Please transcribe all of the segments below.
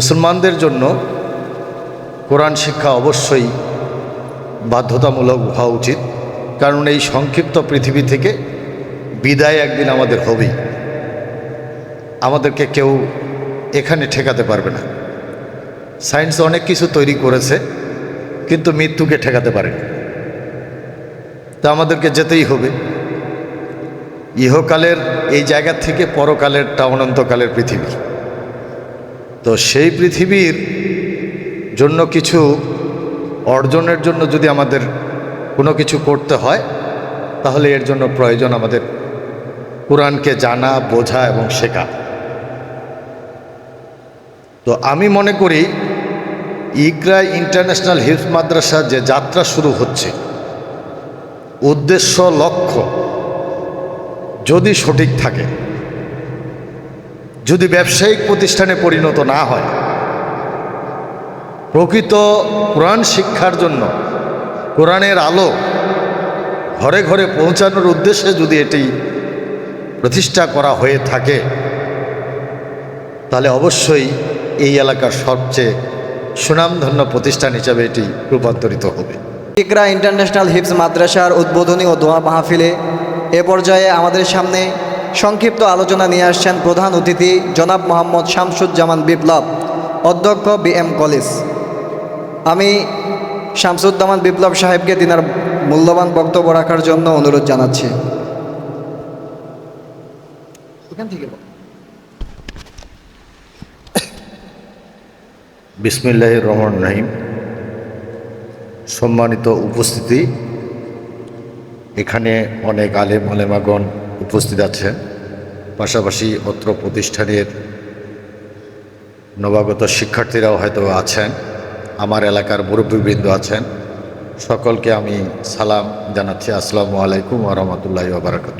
মুসলমানদের জন্য কোরআন শিক্ষা অবশ্যই বাধ্যতামূলক হওয়া উচিত, কারণ এই সংক্ষিপ্ত পৃথিবী থেকে বিদায় একদিন আমাদের হবেই। আমাদেরকে কেউ এখানে ঠেকাতে পারবে না। সায়েন্স অনেক কিছু তৈরি করেছে, কিন্তু মৃত্যুকে ঠেকাতে পারেনি। তা আমাদেরকে যেতেই হবে। ইহকালের এই জায়গা থেকে পরকালেরটা অনন্তকালের পৃথিবী। তো সেই পৃথিবীর জন্য কিছু অর্জনের জন্য যদি আমাদের কোনো কিছু করতে হয়, তাহলে এর জন্য প্রয়োজন আমাদের কোরআনকে জানা, বোঝা এবং শেখা। তো আমি মনে করি, ইকরা ইন্টারন্যাশনাল হিলস মাদ্রাসা যে যাত্রা শুরু হচ্ছে, উদ্দেশ্য লক্ষ্য যদি সঠিক থাকে যদি ব্যবসায়িক প্রতিষ্ঠানে পরিণত না হয়, প্রকৃত কোরআন শিক্ষার জন্য, কোরআনের আলো ঘরে ঘরে পৌঁছানোর উদ্দেশ্যে যদি এটি প্রতিষ্ঠা করা হয়ে থাকে, তাহলে অবশ্যই এই এলাকার সবচেয়ে সুনামধন্য প্রতিষ্ঠান হিসাবে এটি রূপান্তরিত হবে। ইকরা ইন্টারন্যাশনাল হিপস মাদ্রাসার উদ্বোধনী ও দোয়া মাহফিলে এ পর্যায়ে আমাদের সামনে সংক্ষিপ্ত আলোচনা নিয়ে আসছেন প্রধান অতিথি জনাব মোহাম্মদ শামসুজ্জামান বিপ্লব অধ্যক্ষ বি এম কলেজ। আমি শামসুজ্জামান বিপ্লব সাহেবকে তিনার মূল্যবান বক্তব্য রাখার জন্য অনুরোধ জানাচ্ছি। এখান বিসমিল্লাহ রহমান রাহিম। সম্মানিত উপস্থিতি এখানে অনেক আলেম আলেমাগণ উপস্থিত আছেন। পাশাপাশি অত্র প্রতিষ্ঠানের নবাগত শিক্ষার্থীরাও হয়তো আছেন, আমার এলাকার মুরব্বীবৃন্দ আছেন। সকলকে আমি সালাম জানাচ্ছি। আসসালামু আলাইকুম রহমতুল্লাহ বারাকাত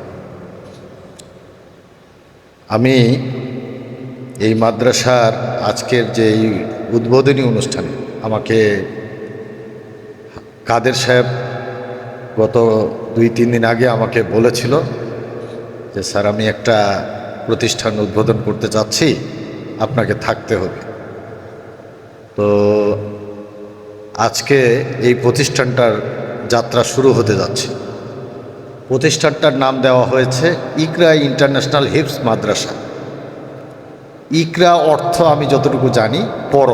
আমি এই মাদ্রাসার আজকের যে উদ্বোধনী অনুষ্ঠানে আমাকে কাদের সাহেব গত দুই, তিন দিন আগে আমাকে বলেছিল যে, স্যার, আমি একটা প্রতিষ্ঠান উদ্বোধন করতে যাচ্ছি আপনাকে থাকতে হবে। তো আজকে এই প্রতিষ্ঠানটার যাত্রা শুরু হতে যাচ্ছে। প্রতিষ্ঠানটার নাম দেওয়া হয়েছে ইকরা ইন্টারন্যাশনাল হিপস মাদ্রাসা। ইকরা অর্থ আমি যতটুকু জানি পর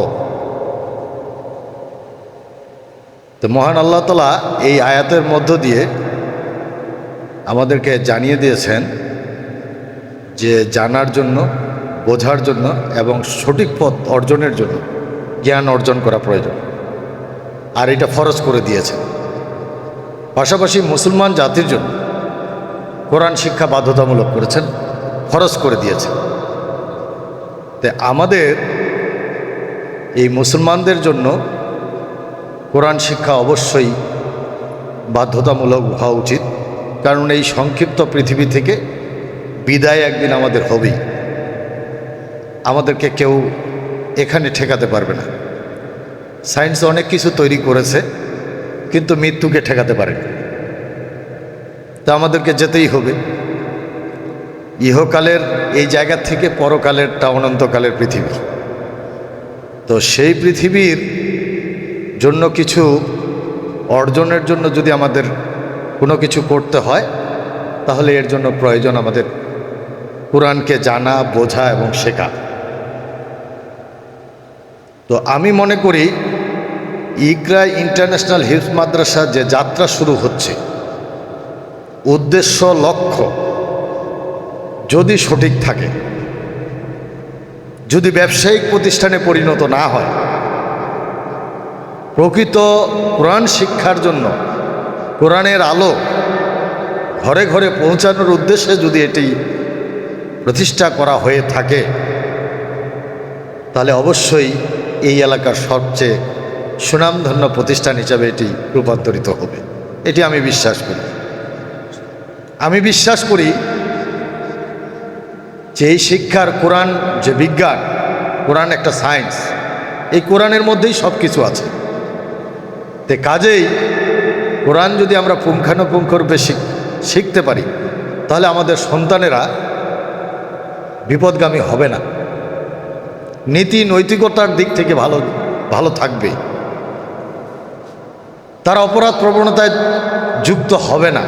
তো মহান আল্লাহ তালা এই আয়াতের মধ্য দিয়ে আমাদেরকে জানিয়ে দিয়েছেন যে জানার জন্য, বোঝার জন্য এবং সঠিক পথ অর্জনের জন্য জ্ঞান অর্জন করা প্রয়োজন। আর এটা ফরজ করে দিয়েছেন। পাশাপাশি মুসলমান জাতির জন্য কোরআন শিক্ষা বাধ্যতামূলক করেছেন, ফরজ করে দিয়েছেন। তে আমাদের এই মুসলমানদের জন্য কোরআন শিক্ষা অবশ্যই বাধ্যতামূলক হওয়া উচিত, কারণ এই সংক্ষিপ্ত পৃথিবী থেকে বিদায় একদিন আমাদের হবেই। আমাদেরকে কেউ এখানে ঠেকাতে পারবে না। সায়েন্স অনেক কিছু তৈরি করেছে, কিন্তু মৃত্যুকে ঠেকাতে পারেনি। তা আমাদেরকে যেতেই হবে। ইহকালের, এই জায়গা থেকে পরকালেরটা অনন্তকালের পৃথিবী। তো সেই পৃথিবীর জন্য কিছু অর্জনের জন্য যদি আমাদের কোনো কিছু করতে হয়, তাহলে এর জন্য প্রয়োজন আমাদের কোরআনকে জানা, বোঝা এবং শেখা। তো আমি মনে করি ইকরা ইন্টারন্যাশনাল হিলস মাদ্রাসা যে যাত্রা শুরু হচ্ছে, উদ্দেশ্য, লক্ষ্য যদি সঠিক থাকে, যদি ব্যবসায়িক প্রতিষ্ঠানে পরিণত না হয় প্রকৃত কোরআন শিক্ষার জন্য, কোরআনের আলো ঘরে ঘরে পৌঁছানোর উদ্দেশ্যে যদি এটি প্রতিষ্ঠা করা হয়ে থাকে, তাহলে অবশ্যই এই এলাকার সবচেয়ে সুনামধন্য প্রতিষ্ঠান হিসাবে এটি রূপান্তরিত হবে। এটি আমি বিশ্বাস করি। আমি বিশ্বাস করি যে এই শিক্ষার কোরআন, যে বিজ্ঞান, কোরআন একটা সায়েন্স, এই কোরআনের মধ্যেই সব কিছু আছে। তে কাজেই কোরআন যদি আমরা পুঙ্খানুপুঙ্খরূপে শিখ- শিখতে পারি, তাহলে আমাদের সন্তানেরা বিপদগামী হবে না। নীতি নৈতিকতার দিক থেকে ভালো ভালো থাকবে। তারা অপরাধ প্রবণতায় যুক্ত হবে না।